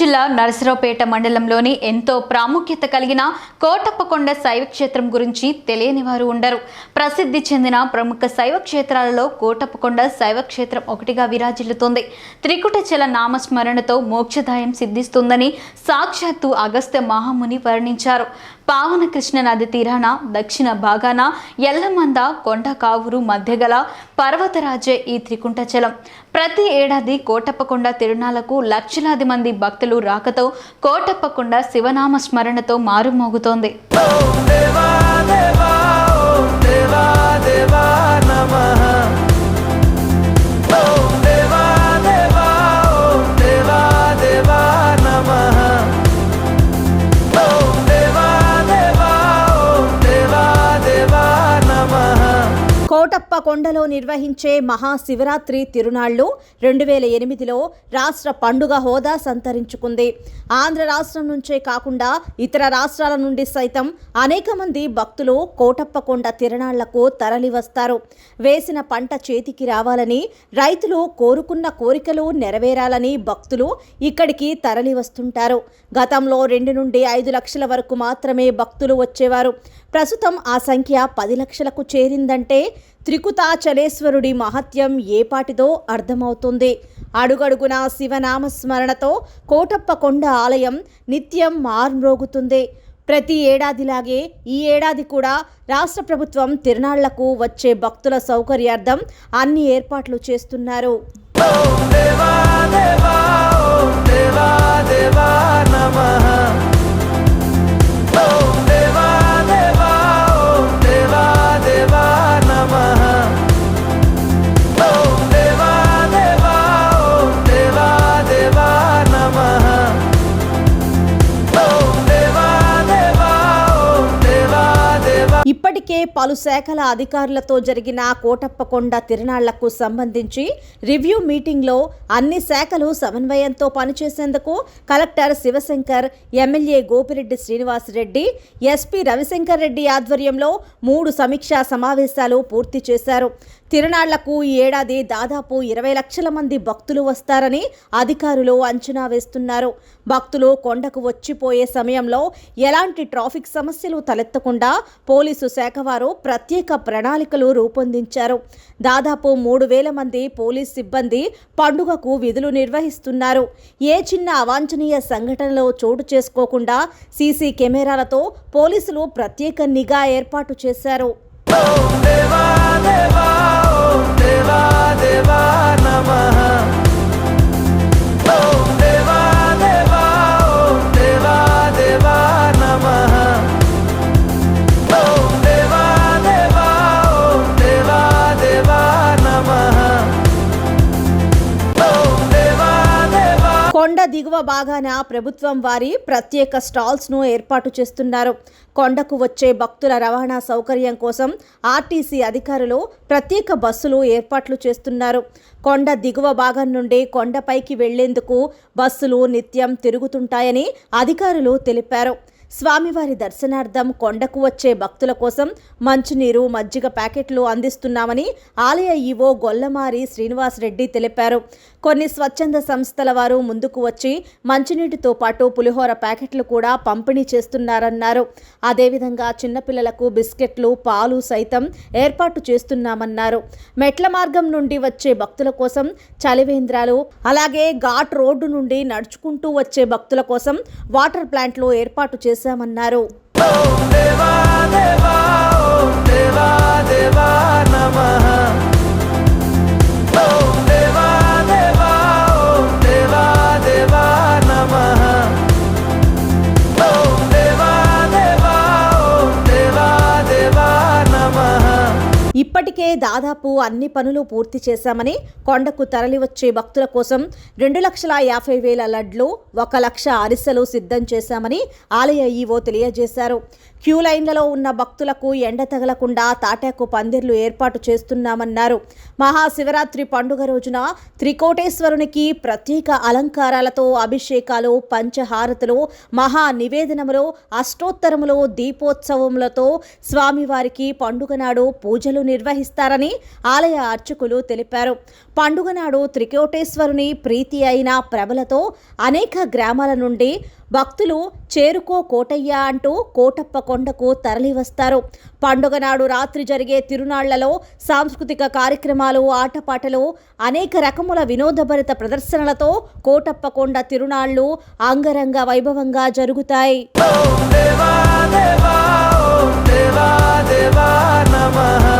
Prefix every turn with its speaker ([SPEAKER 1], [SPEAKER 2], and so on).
[SPEAKER 1] జిల్లా నరసరావుపేట మండలంలోని ఎంతో ప్రాముఖ్యత కలిగిన కోటప్పకొండ శైవ క్షేత్రం గురించి తెలియని వారు ఉండరు. ప్రసిద్ధి చెందిన ప్రముఖ శైవ క్షేత్రాలలో కోటప్పకొండ శైవ క్షేత్రం ఒకటిగా విరాజిల్లుతోంది. త్రికుటచల నామస్మరణతో మోక్షదాయం సిద్ధిస్తుందని సాక్షాత్తు అగస్త్య మహాముని వర్ణించారు. పావన కృష్ణ నది తీరాన దక్షిణ భాగాన ఎల్లమంద కొండ కావురు మధ్య గల పర్వతరాజే ఈ త్రికుంటచలం ప్రతి ఏడాది కోటప్పకొండ తిరుణాలకు లక్షలాది మంది భక్తులు రాకతో కోటప్పకొండ శివనామ స్మరణతో మారుమోగుతోంది.
[SPEAKER 2] దేవా దేవా దేవా
[SPEAKER 3] కోటప్ప కొండలో నిర్వహించే మహాశివరాత్రి తిరునాళ్ళు రెండు వేల ఎనిమిదిలో రాష్ట్ర పండుగ హోదా సంతరించుకుంది. ఆంధ్ర రాష్ట్రం నుంచే కాకుండా ఇతర రాష్ట్రాల నుండి సైతం అనేక మంది భక్తులు కోటప్ప కొండ తిరునాళ్ళకు తరలివస్తారు. వేసిన పంట చేతికి రావాలని రైతులు కోరుకున్న కోరికలు నెరవేరాలని భక్తులు ఇక్కడికి తరలివస్తుంటారు. గతంలో రెండు నుండి ఐదు లక్షల వరకు మాత్రమే భక్తులు వచ్చేవారు. ప్రస్తుతం ఆ సంఖ్య పది లక్షలకు చేరిందంటే త్రికుతాచలేశ్వరుడి మహత్యం ఏపాటిదో అర్థమవుతుంది. అడుగడుగున శివనామస్మరణతో కోటప్ప కొండ ఆలయం నిత్యం మార్మ్రోగుతుంది. ప్రతి ఏడాదిలాగే ఈ ఏడాది కూడా రాష్ట్ర ప్రభుత్వం తిరునాళ్ళకు వచ్చే భక్తుల సౌకర్యార్థం అన్ని ఏర్పాట్లు చేస్తున్నారు. ఇప్పటికే పలు శాఖల అధికారులతో జరిగిన కోటప్పకొండ తిరణాళ్ళకు సంబంధించి రివ్యూ మీటింగ్లో అన్ని శాఖలు సమన్వయంతో పనిచేసేందుకు collector Shivashankar MLA Gopireddy Srinivasareddy SP Ravishankar Reddy ఆధ్వర్యంలో మూడు సమీక్షా సమావేశాలు పూర్తి చేశారు. తిరునాళ్ళకు ఈ ఏడాది దాదాపు ఇరవై లక్షల మంది భక్తులు వస్తారని అధికారులు అంచనా వేస్తున్నారు. భక్తులు కొండకు వచ్చిపోయే సమయంలో ఎలాంటి ట్రాఫిక్ సమస్యలు తలెత్తకుండా పోలీసు శాఖ వారు ప్రత్యేక ప్రణాళికలు రూపొందించారు. దాదాపు మూడు వేల మంది పోలీస్ సిబ్బంది పండుగకు విధులు నిర్వహిస్తున్నారు. ఏ చిన్న అవాంఛనీయ సంఘటనలో చోటు చేసుకోకుండా సీసీ కెమెరాలతో పోలీసులు ప్రత్యేక నిఘా ఏర్పాటు చేశారు. కొండ దిగువ భాగాన ప్రభుత్వం వారి ప్రత్యేక స్టాల్స్ను ఏర్పాటు చేస్తున్నారు. కొండకు వచ్చే భక్తుల రవాణా సౌకర్యం కోసం ఆర్టీసీ అధికారులు ప్రత్యేక బస్సులు ఏర్పాట్లు చేస్తున్నారు. కొండ దిగువ భాగం నుండి కొండపైకి వెళ్ళేందుకు బస్సులు నిత్యం తిరుగుతుంటాయని అధికారులు తెలిపారు. స్వామివారి దర్శనార్థం కొండకు వచ్చే భక్తుల కోసం మంచినీరు మజ్జిగ ప్యాకెట్లు అందిస్తున్నామని ఆలయ ఈవో గొల్లమారి శ్రీనివాసరెడ్డి తెలిపారు. కొన్ని స్వచ్ఛంద సంస్థల వారు ముందుకు వచ్చి మంచినీటితో పాటు పులిహోర ప్యాకెట్లు కూడా పంపిణీ చేస్తున్నారన్నారు. అదేవిధంగా చిన్నపిల్లలకు బిస్కెట్లు పాలు సైతం ఏర్పాటు చేస్తున్నామన్నారు. మెట్ల మార్గం నుండి వచ్చే భక్తుల కోసం చలివేంద్రాలు అలాగే ఘాట్ రోడ్డు నుండి నడుచుకుంటూ వచ్చే భక్తుల కోసం వాటర్ ప్లాంట్లు ఏర్పాటు చేశామన్నారు. ఇప్పటికే దాదాపు అన్ని పనులు పూర్తి చేశామని కొండకు తరలివచ్చే భక్తుల కోసం రెండు లక్షల యాభై వేల లడ్లు ఒక లక్ష అరిసెలు సిద్ధం చేశామని ఆలయ ఈవో తెలియజేశారు. క్యూ లైన్లలో ఉన్న భక్తులకు ఎండ తగలకుండా తాటాకు పందిర్లు ఏర్పాటు చేస్తున్నామన్నారు. మహాశివరాత్రి పండుగ రోజున త్రికోటేశ్వరునికి ప్రత్యేక అలంకారాలతో అభిషేకాలు పంచహారతులు మహా నివేదనములు అష్టోత్తరములు దీపోత్సవములతో స్వామివారికి పండుగ నాడు పూజలు నిర్వహిస్తారని ఆలయ అర్చకులు తెలిపారు. పండుగ నాడు త్రికోటేశ్వరుని ప్రీతి అయిన ప్రభలతో అనేక గ్రామాల నుండి భక్తులు చేరుకో కోటయ్య అంటూ కోటప్ప కొండకు తరలివస్తారు. పండుగ నాడు రాత్రి జరిగే తిరునాళ్ళలో సాంస్కృతిక కార్యక్రమాలు ఆటపాటలు అనేక రకముల వినోదభరిత ప్రదర్శనలతో కోటప్ప కొండ తిరునాళ్ళు అంగరంగ వైభవంగా జరుగుతాయి.
[SPEAKER 2] దేవా దేవా నమః.